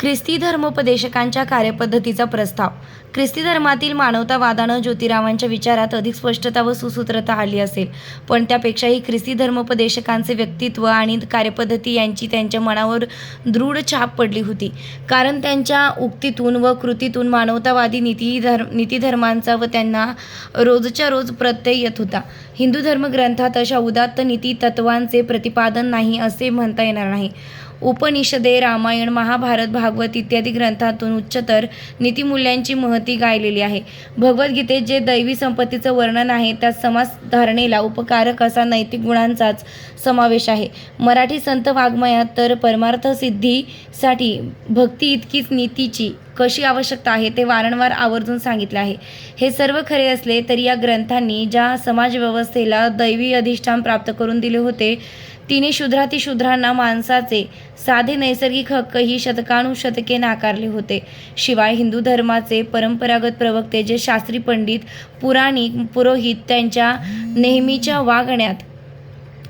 ख्रिस्ती धर्मोपदेशकांच्या कार्यपद्धतीचा प्रस्ताव. ख्रिस्ती धर्मातील मानवतावादानं ज्योतिरावांच्या विचारात अधिक स्पष्टता व सुसूत्रता आली असेल. पण त्यापेक्षाही ख्रिस्ती धर्मोपदेशकांचे व्यक्तित्व आणि कार्यपद्धती यांची त्यांच्या मनावर दृढ छाप पडली होती. कारण त्यांच्या उक्तीतून व कृतीतून मानवतावादी नीती धर्म नीतीधर्मांचा व त्यांना रोजच्या रोज प्रत्यय येत होता. हिंदू धर्मग्रंथात अशा उदात्त नीती तत्वांचे प्रतिपादन नाही असे म्हणता येणार नाही. उपनिषदे रामायण महाभारत भागवत इत्यादी ग्रंथातून उच्चतर नीतिमूल्यांची महती गायलेली आहे. भगवद्गीतेत जे दैवी संपत्तीचं वर्णन आहे त्यात समाज धारणेला उपकारक असा नैतिक गुणांचाच समावेश आहे. मराठी संत वाङ्मयात तर परमार्थ सिद्धीसाठी भक्ती इतकीच नीतीची कशी आवश्यकता आहे ते वारंवार आवर्जून सांगितले आहे. हे सर्व खरे असले तरी या ग्रंथांनी ज्या समाजव्यवस्थेला दैवी अधिष्ठान प्राप्त करून दिले होते तिने शूद्रातिशूद्रांना माणसाचे साधे नैसर्गिक हक्क ही शतकानुशतके नाकारले होते. शिवाय हिंदू धर्माचे परंपरागत प्रवक्ते जे शास्त्री पंडित पुराणिक पुरोहित त्यांच्या नेहमीच्या वागण्यात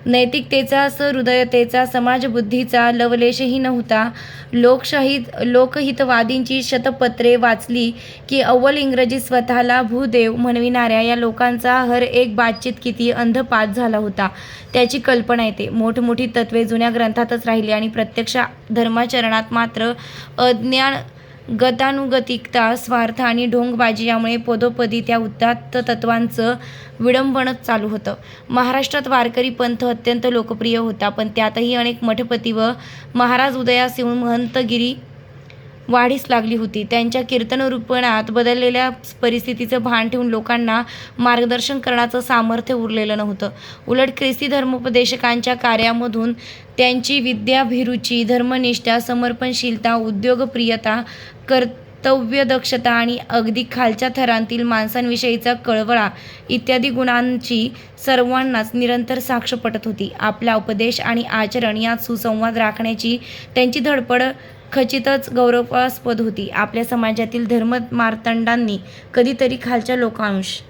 नैतिकतेचा सहृदयतेचा समाजबुद्धीचा लवलेशही नव्हता. लोकशाही लोकहितवादींची शतपत्रे वाचली की अव्वल इंग्रजी स्वतःला भूदेव म्हणविणाऱ्या या लोकांचा हर एक बातचीत किती अंधपात झाला होता त्याची कल्पना येते. मोठमोठी तत्वे जुन्या ग्रंथातच राहिली आणि प्रत्यक्ष धर्माचरणात मात्र अज्ञान गतानुगतिकता स्वार्थ आणि ढोंगबाजी यामुळे पदोपदी त्या उदात्त तत्वांचं विडंबनच चालू होतं. महाराष्ट्रात वारकरी पंथ अत्यंत लोकप्रिय होता पण त्यातही अनेक मठपती व महाराज उदयास येऊन महंतगिरी वाढीस लागली होती. त्यांच्या कीर्तनरूपणात बदललेल्या परिस्थितीचं भान ठेवून लोकांना मार्गदर्शन करण्याचं सामर्थ्य उरलेलं नव्हतं. उलट ख्रिस्ती धर्मोपदेशकांच्या कार्यामधून त्यांची विद्याभिरुची धर्मनिष्ठा समर्पणशीलता उद्योगप्रियता कर्तव्यदक्षता आणि अगदी खालच्या थरांतील माणसांविषयीचा कळवळा इत्यादी गुणांची सर्वांनाच निरंतर साक्ष पटत होती. आपला उपदेश आणि आचरण यात सुसंवाद राखण्याची त्यांची धडपड खचितच गौरवास्पद होती. आपल्या समाजातील धर्म धर्ममार्तंडांनी कधीतरी खालच्या लोकांश